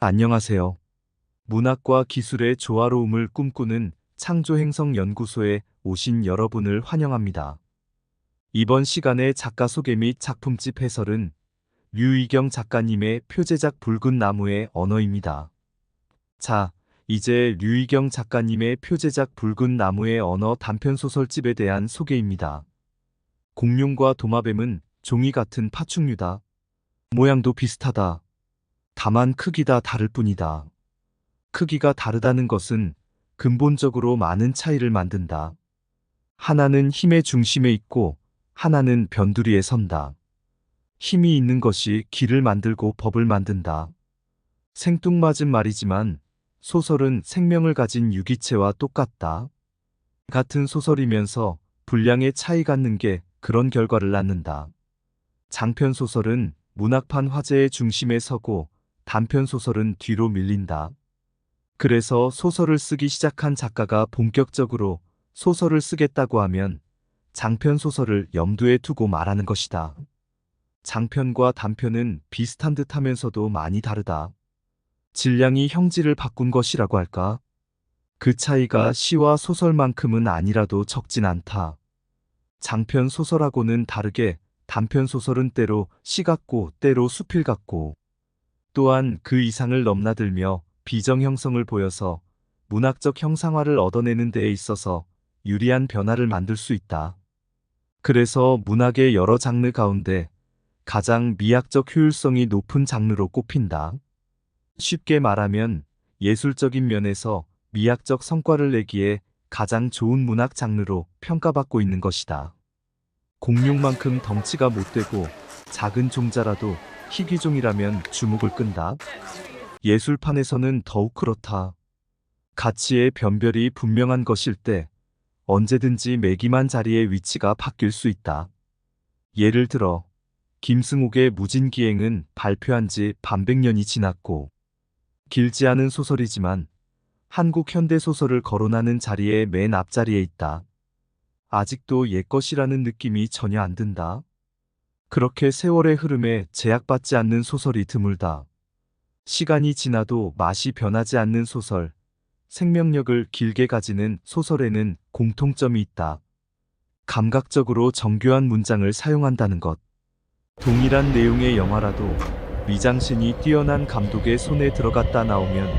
안녕하세요. 문학과 기술의 조화로움을 꿈꾸는 창조행성연구소에 오신 여러분을 환영합니다. 이번 시간의 작가 소개 및 작품집 해설은 류이경 작가님의 표제작 붉은 나무의 언어입니다. 자, 이제 류이경 작가님의 표제작 붉은 나무의 언어 단편소설집에 대한 소개입니다. 공룡과 도마뱀은 종이 같은 파충류다. 모양도 비슷하다. 다만 크기가 다를 뿐이다. 크기가 다르다는 것은 근본적으로 많은 차이를 만든다. 하나는 힘의 중심에 있고 하나는 변두리에 선다. 힘이 있는 것이 길을 만들고 법을 만든다. 생뚱맞은 말이지만 소설은 생명을 가진 유기체와 똑같다. 같은 소설이면서 분량의 차이 갖는 게 그런 결과를 낳는다. 장편 소설은 문학판 화제의 중심에 서고 단편 소설은 뒤로 밀린다. 그래서 소설을 쓰기 시작한 작가가 본격적으로 소설을 쓰겠다고 하면 장편 소설을 염두에 두고 말하는 것이다. 장편과 단편은 비슷한 듯 하면서도 많이 다르다. 질량이 형질을 바꾼 것이라고 할까? 그 차이가 시와 소설만큼은 아니라도 적진 않다. 장편 소설하고는 다르게 단편 소설은 때로 시 같고 때로 수필 같고 또한 그 이상을 넘나들며 비정 형성을 보여서 문학적 형상화를 얻어내는 데에 있어서 유리한 변화를 만들 수 있다. 그래서 문학의 여러 장르 가운데 가장 미학적 효율성이 높은 장르로 꼽힌다. 쉽게 말하면 예술적인 면에서 미학적 성과를 내기에 가장 좋은 문학 장르로 평가받고 있는 것이다. 공룡만큼 덩치가 못되고 작은 종자라도 희귀종이라면 주목을 끈다. 예술판에서는 더욱 그렇다. 가치의 변별이 분명한 것일 때 언제든지 매기만 자리의 위치가 바뀔 수 있다. 예를 들어 김승옥의 무진기행은 발표한 지 반백년이 지났고 길지 않은 소설이지만 한국 현대 소설을 거론하는 자리의 맨 앞자리에 있다. 아직도 옛것이라는 느낌이 전혀 안 든다. 그렇게 세월의 흐름에 제약받지 않는 소설이 드물다. 시간이 지나도 맛이 변하지 않는 소설, 생명력을 길게 가지는 소설에는 공통점이 있다. 감각적으로 정교한 문장을 사용한다는 것. 동일한 내용의 영화라도 미장신이 뛰어난 감독의 손에 들어갔다 나오면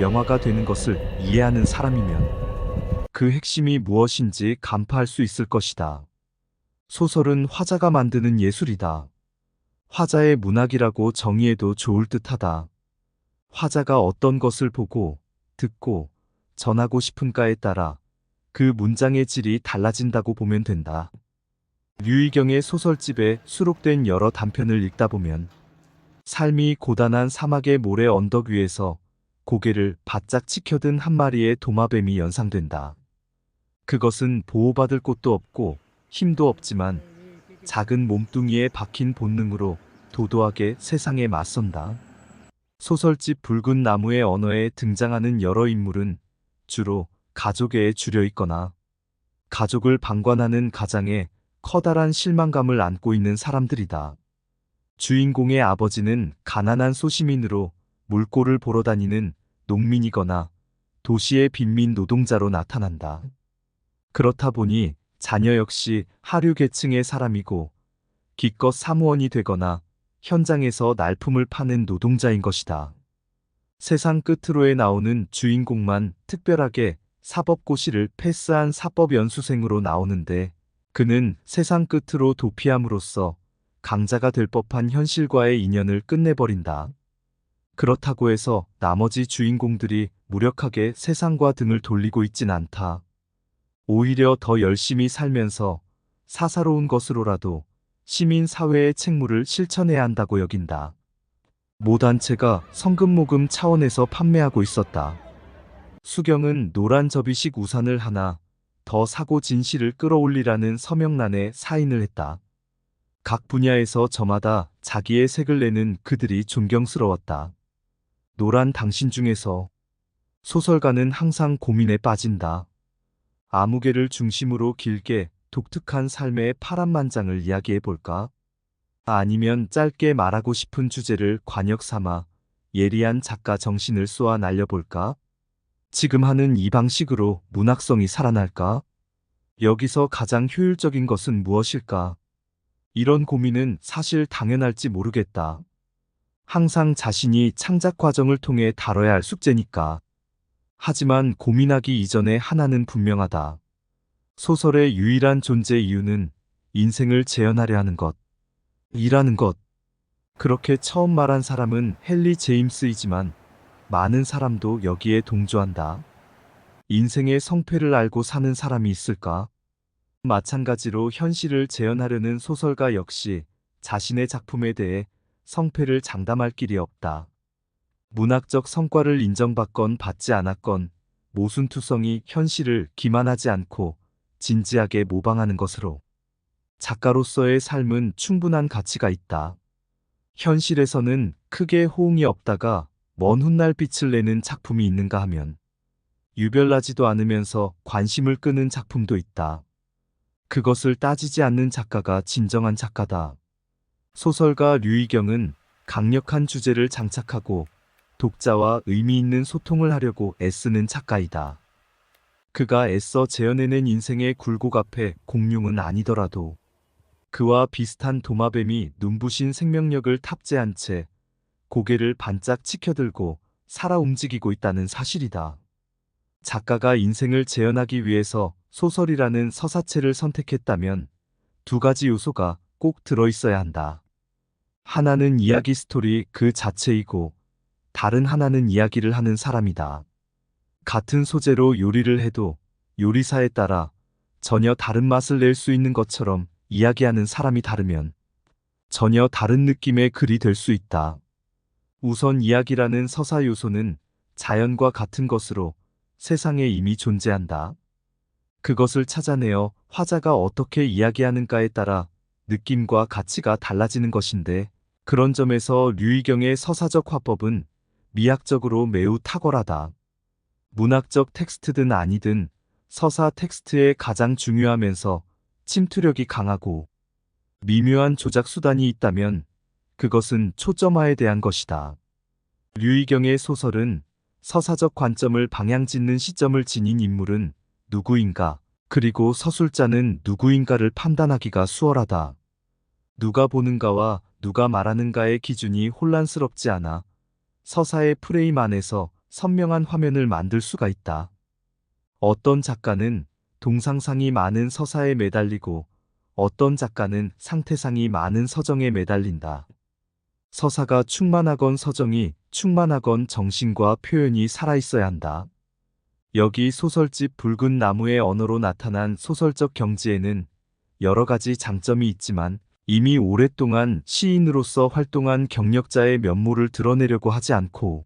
명화가 되는 것을 이해하는 사람이면 그 핵심이 무엇인지 간파할 수 있을 것이다. 소설은 화자가 만드는 예술이다. 화자의 문학이라고 정의해도 좋을 듯하다. 화자가 어떤 것을 보고, 듣고, 전하고 싶은가에 따라 그 문장의 질이 달라진다고 보면 된다. 류이경의 소설집에 수록된 여러 단편을 읽다 보면 삶이 고단한 사막의 모래 언덕 위에서 고개를 바짝 치켜든 한 마리의 도마뱀이 연상된다. 그것은 보호받을 곳도 없고 힘도 없지만 작은 몸뚱이에 박힌 본능으로 도도하게 세상에 맞선다. 소설집 붉은 나무의 언어에 등장하는 여러 인물은 주로 가족에 줄여 있거나 가족을 방관하는 가장에 커다란 실망감을 안고 있는 사람들이다. 주인공의 아버지는 가난한 소시민으로 물꼬를 보러 다니는 농민이거나 도시의 빈민 노동자로 나타난다. 그렇다 보니 자녀 역시 하류 계층의 사람이고 기껏 사무원이 되거나 현장에서 날품을 파는 노동자인 것이다. 세상 끝으로에 나오는 주인공만 특별하게 사법고시를 패스한 사법연수생으로 나오는데 그는 세상 끝으로 도피함으로써 강자가 될 법한 현실과의 인연을 끝내버린다. 그렇다고 해서 나머지 주인공들이 무력하게 세상과 등을 돌리고 있진 않다. 오히려 더 열심히 살면서 사사로운 것으로라도 시민 사회의 책무를 실천해야 한다고 여긴다. 모 단체가 성금모금 차원에서 판매하고 있었다. 수경은 노란 접이식 우산을 하나 더 사고 진실을 끌어올리라는 서명란에 사인을 했다. 각 분야에서 저마다 자기의 색을 내는 그들이 존경스러웠다. 노란 당신 중에서 소설가는 항상 고민에 빠진다. 아무개를 중심으로 길게 독특한 삶의 파란만장을 이야기해 볼까? 아니면 짧게 말하고 싶은 주제를 관역 삼아 예리한 작가 정신을 쏘아 날려볼까? 지금 하는 이 방식으로 문학성이 살아날까? 여기서 가장 효율적인 것은 무엇일까? 이런 고민은 사실 당연할지 모르겠다. 항상 자신이 창작 과정을 통해 다뤄야 할 숙제니까. 하지만 고민하기 이전에 하나는 분명하다. 소설의 유일한 존재 이유는 인생을 재현하려 하는 것. 이라는 것. 그렇게 처음 말한 사람은 헨리 제임스이지만 많은 사람도 여기에 동조한다. 인생의 성패를 알고 사는 사람이 있을까? 마찬가지로 현실을 재현하려는 소설가 역시 자신의 작품에 대해 성패를 장담할 길이 없다. 문학적 성과를 인정받건 받지 않았건 모순투성이 현실을 기만하지 않고 진지하게 모방하는 것으로 작가로서의 삶은 충분한 가치가 있다. 현실에서는 크게 호응이 없다가 먼 훗날 빛을 내는 작품이 있는가 하면 유별나지도 않으면서 관심을 끄는 작품도 있다. 그것을 따지지 않는 작가가 진정한 작가다. 소설가 류희경은 강력한 주제를 장착하고 독자와 의미 있는 소통을 하려고 애쓰는 작가이다. 그가 애써 재현해낸 인생의 굴곡 앞에 공룡은 아니더라도 그와 비슷한 도마뱀이 눈부신 생명력을 탑재한 채 고개를 반짝 치켜들고 살아 움직이고 있다는 사실이다. 작가가 인생을 재현하기 위해서 소설이라는 서사체를 선택했다면 두 가지 요소가 꼭 들어있어야 한다. 하나는 이야기 스토리 그 자체이고 다른 하나는 이야기를 하는 사람이다. 같은 소재로 요리를 해도 요리사에 따라 전혀 다른 맛을 낼 수 있는 것처럼 이야기하는 사람이 다르면 전혀 다른 느낌의 글이 될 수 있다. 우선 이야기라는 서사 요소는 자연과 같은 것으로 세상에 이미 존재한다. 그것을 찾아내어 화자가 어떻게 이야기하는가에 따라 느낌과 가치가 달라지는 것인데 그런 점에서 류희경의 서사적 화법은 미학적으로 매우 탁월하다. 문학적 텍스트든 아니든 서사 텍스트에 가장 중요하면서 침투력이 강하고 미묘한 조작 수단이 있다면 그것은 초점화에 대한 것이다. 류희경의 소설은 서사적 관점을 방향짓는 시점을 지닌 인물은 누구인가, 그리고 서술자는 누구인가를 판단하기가 수월하다. 누가 보는가와 누가 말하는가의 기준이 혼란스럽지 않아 서사의 프레임 안에서 선명한 화면을 만들 수가 있다. 어떤 작가는 동상상이 많은 서사에 매달리고 어떤 작가는 상태상이 많은 서정에 매달린다. 서사가 충만하건 서정이 충만하건 정신과 표현이 살아있어야 한다. 여기 소설집 붉은 나무의 언어로 나타난 소설적 경지에는 여러 가지 장점이 있지만 이미 오랫동안 시인으로서 활동한 경력자의 면모를 드러내려고 하지 않고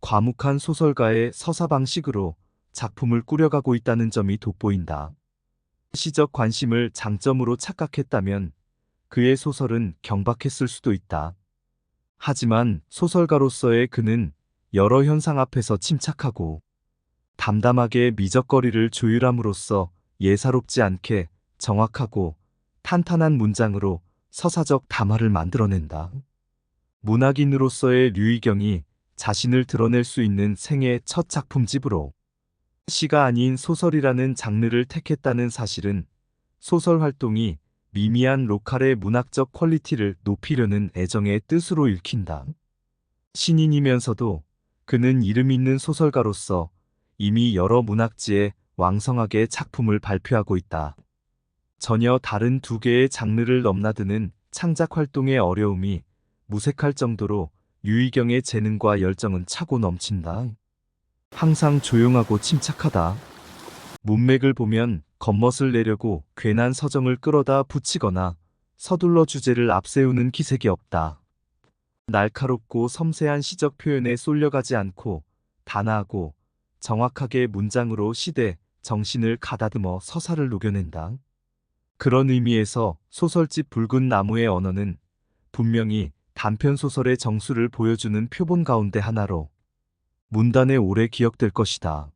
과묵한 소설가의 서사 방식으로 작품을 꾸려가고 있다는 점이 돋보인다. 시적 관심을 장점으로 착각했다면 그의 소설은 경박했을 수도 있다. 하지만 소설가로서의 그는 여러 현상 앞에서 침착하고 담담하게 미적거리를 조율함으로써 예사롭지 않게 정확하고 탄탄한 문장으로 서사적 담화를 만들어낸다. 문학인으로서의 류희경이 자신을 드러낼 수 있는 생애 첫 작품집으로 시가 아닌 소설이라는 장르를 택했다는 사실은 소설 활동이 미미한 로컬의 문학적 퀄리티를 높이려는 애정의 뜻으로 읽힌다. 신인이면서도 그는 이름 있는 소설가로서 이미 여러 문학지에 왕성하게 작품을 발표하고 있다. 전혀 다른 두 개의 장르를 넘나드는 창작 활동의 어려움이 무색할 정도로 유희경의 재능과 열정은 차고 넘친다. 항상 조용하고 침착하다. 문맥을 보면 겉멋을 내려고 괜한 서정을 끌어다 붙이거나 서둘러 주제를 앞세우는 기색이 없다. 날카롭고 섬세한 시적 표현에 쏠려가지 않고 단아하고 정확하게 문장으로 시대, 정신을 가다듬어 서사를 녹여낸다. 그런 의미에서 소설집 붉은 나무의 언어는 분명히 단편 소설의 정수를 보여주는 표본 가운데 하나로 문단에 오래 기억될 것이다.